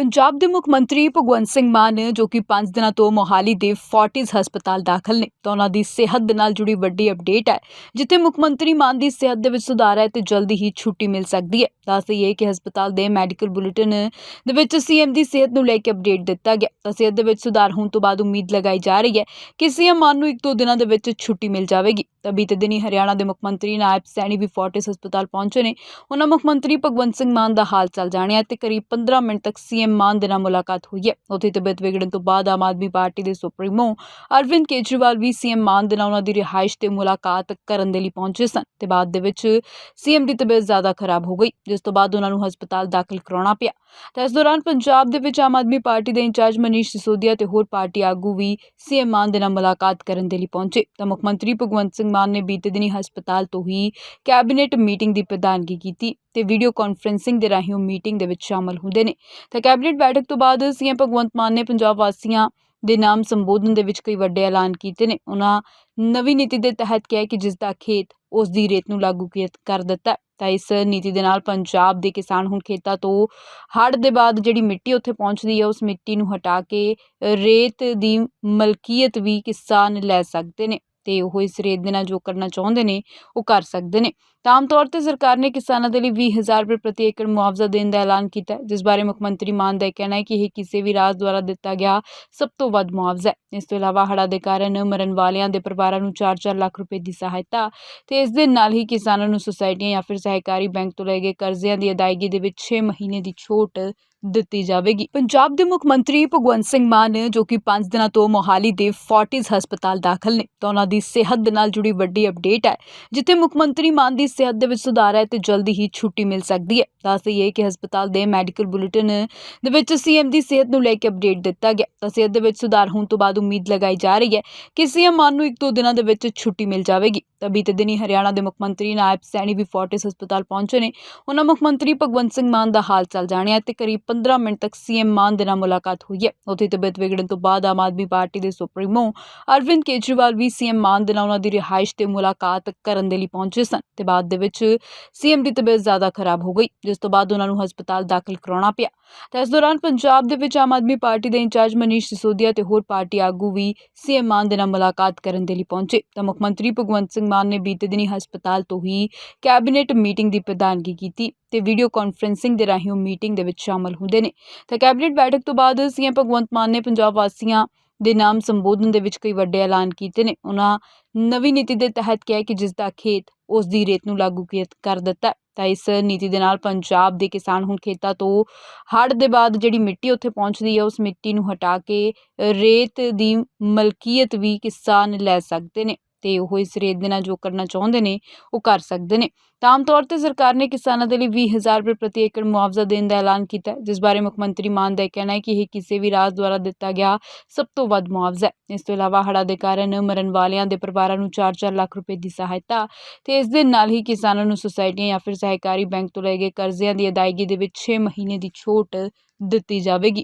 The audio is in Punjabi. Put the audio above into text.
ਪੰਜਾਬ ਦੇ ਮੁੱਖ ਮੰਤਰੀ ਭਗਵੰਤ ਸਿੰਘ ਮਾਨ ਜੋ ਕਿ 5 ਦਿਨਾਂ ਤੋਂ ਮੋਹਾਲੀ ਦੇ ਫੋਰਟਿਸ ਹਸਪਤਾਲ ਦਾਖਲ ਨੇ, ਤਾਂ ਉਹਨਾਂ ਦੀ ਸਿਹਤ ਦੇ ਨਾਲ ਜੁੜੀ ਵੱਡੀ ਅਪਡੇਟ ਹੈ, ਜਿੱਥੇ ਮੁੱਖ ਮੰਤਰੀ ਮਾਨ ਦੀ ਸਿਹਤ ਦੇ ਵਿੱਚ ਸੁਧਾਰ ਹੈ ਤੇ ਜਲਦੀ ਹੀ ਛੁੱਟੀ ਮਿਲ ਸਕਦੀ ਹੈ। ਦੱਸ ਦਈਏ ਕਿ ਹਸਪਤਾਲ ਦੇ ਮੈਡੀਕਲ ਬੁਲੇਟਿਨ ਦੇ ਵਿੱਚ ਸੀਐਮ ਦੀ ਸਿਹਤ ਨੂੰ ਲੈ ਕੇ ਅਪਡੇਟ ਦਿੱਤਾ ਗਿਆ, ਤਾਂ ਸਿਹਤ ਦੇ ਵਿੱਚ ਸੁਧਾਰ ਹੋਣ ਤੋਂ ਬਾਅਦ ਉਮੀਦ ਲਗਾਈ ਜਾ ਰਹੀ ਹੈ ਕਿ ਸੀਐਮ ਮਾਨ ਨੂੰ ਇੱਕ ਦੋ ਦਿਨਾਂ ਦੇ ਵਿੱਚ ਛੁੱਟੀ ਮਿਲ ਜਾਵੇਗੀ। ਤਾਂ ਬੀਤੇ ਦਿਨੀ ਹਰਿਆਣਾ ਦੇ ਮੁੱਖ ਮੰਤਰੀ ਨਾਇਬ ਸੈਣੀ ਵੀ ਫੋਰਟਿਸ ਹਸਪਤਾਲ ਪਹੁੰਚੇ ਨੇ। ਉਹਨਾਂ ਮੁੱਖ ਮੰਤਰੀ ਭਗਵੰਤ ਸਿੰਘ ਮਾਨ ਦਾ ਹਾਲ ਚਾਲ ਜਾਣਿਆ ਤੇ ਕਰੀਬ 15 ਮਿੰਟ ਤੱਕ ਸੀਐਮ ਮਾਨ ਦੇ ਨਾਲ ਮੁਲਾਕਾਤ ਹੋਈ ਹੈ। ਉੱਥੇ ਤਬੀਅਤ ਵਿਗੜਨ ਤੋਂ ਬਾਅਦ ਆਮ ਆਦਮੀ ਪਾਰਟੀ ਦੇ ਸੁਪਰੀਮੋ ਅਰਵਿੰਦ ਕੇਜਰੀਵਾਲ ਵੀ ਸੀਐਮ ਮਾਨ ਦੇ ਨਾਲ ਉਹਨਾਂ ਦੀ ਰਿਹਾਇਸ਼ ਤੇ ਮੁਲਾਕਾਤ ਕਰਨ ਦੇ ਲਈ ਪਹੁੰਚੇ ਸਨ ਤੇ ਬਾਅਦ ਦੇ ਵਿੱਚ ਸੀਐਮ ਦੀ ਤਬੀਅਤ ਜ਼ਿਆਦਾ ਖਰਾਬ ਹੋ ਗਈ, ਜਿਸ ਤੋਂ ਬਾਅਦ ਉਹਨਾਂ ਨੂੰ ਹਸਪਤਾਲ ਦਾਖਲ ਕਰਾਉਣਾ ਪਿਆ। ਤਾਂ ਇਸ ਦੌਰਾਨ ਪੰਜਾਬ ਦੇ ਵਿੱਚ ਆਮ ਆਦਮੀ ਪਾਰਟੀ ਦੇ ਇੰਚਾਰਜ ਮਨੀਸ਼ ਸਿਸੋਦੀਆ ਤੇ ਹੋਰ ਪਾਰਟੀ ਆਗੂ ਵੀ ਸੀਐਮ ਮਾਨ ਦੇ ਨਾਲ ਮੁਲਾਕਾਤ ਕਰਨ ਦੇ ਲਈ ਪਹੁੰਚੇ। ਤਾਂ ਮੁੱਖ ਮੰਤਰੀ ਭਗਵੰਤ ਸਿੰਘ ਮਾਨ ਨੇ ਬੀਤੇ ਦਿਨੀ ਹਸਪਤਾਲ ਤੋਂ ਹੀ ਕੈਬਨਿਟ ਮੀਟਿੰਗ ਦੀ ਪ੍ਰਧਾਨਗੀ ਕੀਤੀ ਤੇ ਵੀਡੀਓ ਕਾਨਫਰੈਂਸਿੰਗ ਦੇ ਰਾਹੀਂ ਉਹ ਮੀਟਿੰਗ ਦੇ ਵਿੱਚ ਸ਼ਾਮਲ ਹੁੰਦੇ ਨੇ। ਤਾਂ ਕੈਬਨਿਟ ਬੈਠਕ ਤੋਂ ਬਾਅਦ ਸੀਐਮ ਭਗਵੰਤ ਮਾਨ ਨੇ ਪੰਜਾਬ ਵਾਸੀਆਂ ਦੇ ਨਾਮ ਸੰਬੋਧਨ ਦੇ ਵਿੱਚ ਕਈ ਵੱਡੇ ਐਲਾਨ ਕੀਤੇ ਨੇ। ਉਹਨਾਂ ਨਵੀਂ ਨੀਤੀ ਦੇ ਤਹਿਤ ਕਿਹਾ ਕਿ ਜਿਸ ਦਾ ਖੇਤ ਉਸ ਦੀ ਰੇਤ ਨੂੰ ਲਾਗੂ ਕਰ ਦਿੱਤਾ ਤਾਂ ਇਸ ਨੀਤੀ ਦੇ ਨਾਲ ਪੰਜਾਬ ਦੇ ਕਿਸਾਨ ਹੁਣ ਖੇਤਾਂ ਤੋਂ ਹੜ੍ਹ ਦੇ ਬਾਅਦ ਜਿਹੜੀ ਮਿੱਟੀ ਉੱਥੇ ਪਹੁੰਚਦੀ ਹੈ, ਉਸ ਮਿੱਟੀ ਨੂੰ ਹਟਾ ਕੇ ਰੇਤ ਦੀ ਮਲਕੀਅਤ ਵੀ ਕਿਸਾਨ ਲੈ ਸਕਦੇ ਨੇ। ਤੇ ਉਹ ਇਸ ਰੇਤ ਦੇ ਨਾਲ ਜੋ ਕਰਨਾ ਚਾਹੁੰਦੇ ਨੇ, ਉਹ ਕਰ ਸਕਦੇ ਨੇ। ਤਾਂ ਆਮ ਤੌਰ ਤੇ ਸਰਕਾਰ ਨੇ ਕਿਸਾਨਾਂ ਦੇ ਲਈ 20000 ਰੁਪਏ ਪ੍ਰਤੀ ਏਕੜ ਮੁਆਵਜ਼ਾ ਦੇਣ ਦਾ ਐਲਾਨ ਕੀਤਾ ਹੈ, ਜਿਸ ਬਾਰੇ ਮੁੱਖ ਮੰਤਰੀ ਮਾਨ ਦਾ ਇਹ ਕਹਿਣਾ ਹੈ ਕਿ ਇਹ ਕਿਸੇ ਵੀ ਰਾਜ ਦੁਆਰਾ ਦਿੱਤਾ ਗਿਆ ਸਭ ਤੋਂ ਵੱਧ ਮੁਆਵਜ਼ਾ ਹੈ। ਇਸ ਤੋਂ ਇਲਾਵਾ ਹੜ੍ਹਾਂ ਦੇ ਕਾਰਨ ਮਰਨ ਵਾਲਿਆਂ ਦੇ ਪਰਿਵਾਰਾਂ ਨੂੰ 4-4 ਲੱਖ ਰੁਪਏ ਦੀ ਸਹਾਇਤਾ ਤੇ ਇਸ ਦੇ ਨਾਲ ਹੀ ਕਿਸਾਨਾਂ ਨੂੰ ਸੁਸਾਇਟੀਆਂ ਜਾਂ ਫਿਰ ਸਹਿਕਾਰੀ ਬੈਂਕ ਤੋਂ ਲਏ ਗਏ ਕਰਜ਼ਿਆਂ ਦੀ ਅਦਾਇਗੀ ਦੇ ਵਿੱਚ 6 ਮਹੀਨੇ ਦੀ ਛੋਟ ਦਿੱਤੀ ਜਾਵੇਗੀ। ਪੰਜਾਬ ਦੇ ਮੁੱਖ ਮੰਤਰੀ ਭਗਵੰਤ ਸਿੰਘ ਮਾਨ, ਜੋ ਕਿ 5 ਦਿਨਾਂ ਤੋਂ ਮੋਹਾਲੀ ਦੇ ਫੋਰਟਿਸ ਹਸਪਤਾਲ ਦਾਖਲ ਨੇ, ਤਾਂ ਉਹਨਾਂ ਦੀ ਸਿਹਤ ਦੇ ਨਾਲ ਜੁੜੀ ਵੱਡੀ ਅਪਡੇਟ ਹੈ, ਜਿੱਥੇ ਮੁੱਖ ਮੰਤਰੀ ਮਾਨ ਦੀ ਸਿਹਤ ਦੇ ਵਿੱਚ ਸੁਧਾਰ ਹੈ ਤੇ ਜਲਦੀ ਹੀ ਛੁੱਟੀ ਮਿਲ ਸਕਦੀ ਹੈ। ਦੱਸ ਦਈਏ ਕਿ ਹਸਪਤਾਲ ਦੇ ਮੈਡੀਕਲ ਬੁਲੇਟਿਨ ਦੇ ਵਿੱਚ ਸੀਐਮ ਦੀ ਸਿਹਤ ਨੂੰ ਲੈ ਕੇ ਅਪਡੇਟ ਦਿੱਤਾ ਗਿਆ। ਤਾਂ ਸਿਹਤ ਦੇ ਵਿੱਚ ਸੁਧਾਰ ਹੋਣ ਤੋਂ ਬਾਅਦ ਉਮੀਦ ਲਗਾਈ ਜਾ ਰਹੀ ਹੈ ਕਿ ਸੀਐਮ ਮਾਨ ਨੂੰ ਇੱਕ ਦੋ ਦਿਨਾਂ ਦੇ ਵਿੱਚ ਛੁੱਟੀ ਮਿਲ ਜਾਵੇਗੀ। ਤਾਂ ਬੀਤੇ ਦਿਨੀ ਹਰਿਆਣਾ ਦੇ ਮੁੱਖ ਮੰਤਰੀ ਨਾਇਬ ਸੈਣੀ ਵੀ ਫੋਰਟਿਸ ਹਸਪਤਾਲ ਪਹੁੰਚੇ ਨੇ। ਉਹਨਾਂ ਮੁੱਖ ਮੰਤਰੀ ਭਗਵੰਤ ਸਿੰਘ ਮਾਨ ਦਾ ਹਾਲ ਚਾਲ ਜਾਣਿਆ ਤੇ ਕਰੀਬ 15 ਮਿੰਟ ਤੱਕ ਸੀਐਮ ਮਾਨ ਦੇ ਨਾਲ ਮੁਲਾਕਾਤ ਹੋਈ ਹੈ। ਉੱਥੇ ਤਬੀਅਤ ਵਿਗੜਨ ਤੋਂ ਬਾਅਦ ਆਮ ਆਦਮੀ ਪਾਰਟੀ ਦੇ ਸੁਪਰੀਮੋ ਅਰਵਿੰਦ ਕੇਜਰੀਵਾਲ ਵੀ ਸੀਐਮ ਮਾਨ ਦੇ ਨਾਲ ਉਹਨਾਂ ਦੀ ਰਿਹਾਇਸ਼ ਤੇ ਮੁਲਾਕਾਤ ਕਰਨ ਦੇ ਲਈ ਪਹੁੰਚੇ ਸਨ ਤੇ ਬਾਅਦ ਦੇ ਵਿੱਚ ਸੀਐਮ ਦੀ ਤਬੀਅਤ ਜ਼ਿਆਦਾ ਖਰਾਬ ਹੋ ਗਈ, ਜਿਸ ਤੋਂ ਬਾਅਦ ਉਹਨਾਂ ਨੂੰ ਹਸਪਤਾਲ ਦਾਖਲ ਕਰਾਉਣਾ ਪਿਆ। ਤਾਂ ਇਸ ਦੌਰਾਨ ਪੰਜਾਬ ਦੇ ਵਿੱਚ ਆਮ ਆਦਮੀ ਪਾਰਟੀ ਦੇ ਇੰਚਾਰਜ ਮਨੀਸ਼ ਸਿਸੋਦੀਆ ਤੇ ਹੋਰ ਪਾਰਟੀ ਆਗੂ ਵੀ ਸੀਐਮ ਮਾਨ ਦੇ ਨਾਲ ਮੁਲਾਕਾਤ ਕਰਨ ਦੇ ਲਈ ਪਹੁੰਚੇ। ਤਾਂ ਮੁੱਖ ਮੰਤਰੀ ਭਗਵੰਤ ਸਿੰਘ ਮਾਨ ਨੇ ਬੀਤੇ ਦਿਨੀ ਹਸਪਤਾਲ ਤੋਂ ਹੀ ਕੈਬਨਿਟ ਮੀਟਿੰਗ ਦੀ ਪ੍ਰਧਾਨਗੀ ਕੀਤੀ। ਤੇ ਵੀਡੀਓ ਕਾਨਫਰੈਂਸਿੰਗ ਦੇ ਰਾਹੀਂ ਉਹ ਮੀਟਿੰਗ ਦੇ ਵਿੱਚ ਸ਼ਾਮਲ ਹੁੰਦੇ ਨੇ। ਤਾਂ ਕੈਬਨਿਟ ਬੈਠਕ ਤੋਂ ਬਾਅਦ ਸੀਐਮ ਭਗਵੰਤ ਮਾਨ ਨੇ ਪੰਜਾਬ ਵਾਸੀਆਂ ਦੇ ਨਾਮ ਸੰਬੋਧਨ ਦੇ ਵਿੱਚ ਕਈ ਵੱਡੇ ਐਲਾਨ ਕੀਤੇ ਨੇ। ਉਹਨਾਂ ਨਵੀਂ ਨੀਤੀ ਦੇ ਤਹਿਤ ਕਿਹਾ ਕਿ ਜਿਸ ਦਾ ਖੇਤ ਉਸ ਦੀ ਰੇਤ ਨੂੰ ਲਾਗੂ ਕੀਤ- ਕਰ ਦਿੱਤਾ ਤਾਂ ਇਸ ਨੀਤੀ ਦੇ ਨਾਲ ਪੰਜਾਬ ਦੇ ਕਿਸਾਨ ਹੁਣ ਖੇਤਾਂ ਤੋਂ ਹੜ੍ਹ ਦੇ ਬਾਅਦ ਜਿਹੜੀ ਮਿੱਟੀ ਉੱਥੇ ਪਹੁੰਚਦੀ ਹੈ, ਉਸ ਮਿੱਟੀ ਨੂੰ ਹਟਾ ਕੇ ਰੇਤ ਦੀ ਮਲਕੀਅਤ ਵੀ ਕਿਸਾਨ ਲੈ ਸਕਦੇ ਨੇ। ਤੇ ਉਹ ਇਸ ਰੇਤ ਦੇ ਨਾਲ ਜੋ ਕਰਨਾ ਚਾਹੁੰਦੇ ਨੇ, ਉਹ ਕਰ ਸਕਦੇ ਨੇ। ਤਾਂ ਆਮ ਤੌਰ ਤੇ ਸਰਕਾਰ ਨੇ ਕਿਸਾਨਾਂ ਦੇ ਲਈ 20000 ਰੁਪਏ ਪ੍ਰਤੀ ਏਕੜ ਮੁਆਵਜ਼ਾ ਦੇਣ ਦਾ ਐਲਾਨ ਕੀਤਾ ਜਿਸ ਬਾਰੇ ਮੁੱਖ ਮੰਤਰੀ ਮਾਨ ਦਾ ਕਹਿਣਾ ਹੈ ਕਿ ਇਹ ਕਿਸੇ ਵੀ ਰਾਜ ਦੁਆਰਾ ਦਿੱਤਾ ਗਿਆ ਸਭ ਤੋਂ ਵੱਧ ਮੁਆਵਜ਼ਾ ਹੈ। ਇਸ ਤੋਂ ਇਲਾਵਾ ਹੜ੍ਹਾਂ ਦੇ ਕਾਰਨ ਮਰਨ ਵਾਲਿਆਂ ਦੇ ਪਰਿਵਾਰਾਂ ਨੂੰ 4-4 ਲੱਖ ਰੁਪਏ ਦੀ ਸਹਾਇਤਾ ਤੇ ਇਸ ਦੇ ਨਾਲ ਹੀ ਕਿਸਾਨਾਂ ਨੂੰ ਸੁਸਾਇਟੀਆਂ ਜਾਂ ਫਿਰ ਸਹਿਕਾਰੀ ਬੈਂਕ ਤੋਂ ਲਏ ਗਏ ਕਰਜ਼ਿਆਂ ਦੀ ਅਦਾਇਗੀ ਦੇ ਵਿੱਚ 6 ਮਹੀਨੇ ਦੀ ਛੋਟ ਦਿੱਤੀ ਜਾਵੇਗੀ।